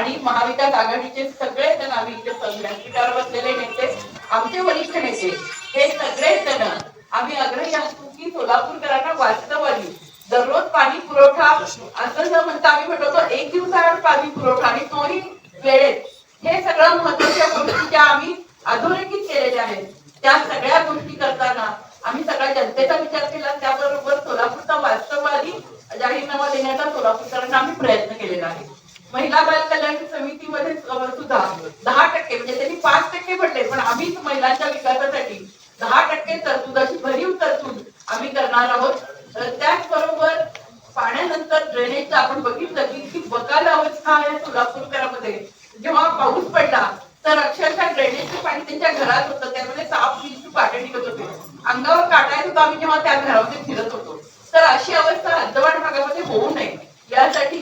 आणि महाविकास आघाडीचे सगळे जण आम्ही इथे व्यासपीठावर बसलेले नेते आमचे वरिष्ठ नेते हे सगळे जण आम्ही आग्रही असतो की सोलापूरकरांना वास्तवादी दररोज पाणी पुरवठा असं जर म्हणता आम्ही म्हणतो तो एक दिवसाआड पाणी पुरवठा आणि तोही वेळेत. हे सगळ्या महत्त्वाच्या गोष्टी ज्या आम्ही अधोरेखित केलेल्या आहेत त्या सगळ्या गोष्टी करताना आम्ही सगळ्या जनतेचा विचार केला. त्याबरोबर सोलापूरचा वास्तववादी जाहीरनामा देण्याचा सोलापूरकरांना आम्ही प्रयत्न केलेला आहे. महिला बाल कल्याण समितीमध्ये सुद्धा दहा टक्के म्हणजे त्यांनी पाच टक्के भरले पण आम्ही महिलांच्या विकासासाठी दहा टक्के तरतूद अशी भरीव तरतूद आम्ही करणार आहोत. त्याचबरोबर पाण्यानंतर ड्रेनेजचं आपण बघितलं की इतकी बकाल अवस्था आहे सोलापूरकरामध्ये. जेव्हा पाऊस पडला तर अक्षरशः ड्रेनेजचं पाणी त्यांच्या घरात होतं त्यामध्ये साप विंचू पाटे निघत होते. अंगावर काटायचं होतं आम्ही जेव्हा त्या घरामध्ये फिरत होतो. तर अशी अवस्था हद्दवाड भागामध्ये होऊ नये. यासाठी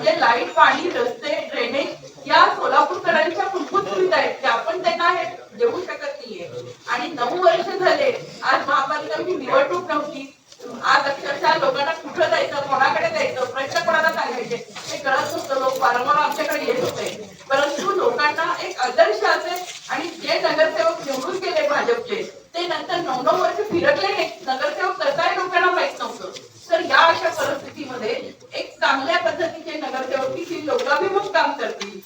म्हणजे लाइट पाणी रस्ते ड्रेनेज या सोलापूरकरांच्या मूलभूत सुविधा आहेत त्या आपण त्यांना हे देऊ शकत नाहीये. आणि नऊ वर्ष झाले आज महापालिकांची निवडणूक नव्हती. आज अक्षरशः लोकांना कुठं जायचं कोणाकडे जायचं प्रश्न कोणाला सांगायचे हे कळत नव्हतं. लोक वारंवार आमच्याकडे येत होते. परंतु लोकांना एक आदर्श असेल आणि जे नगरसेवक निवडून गेले भाजपचे ते नंतर नऊ नऊ वर्ष फिरत lo grabemos tan cerquita.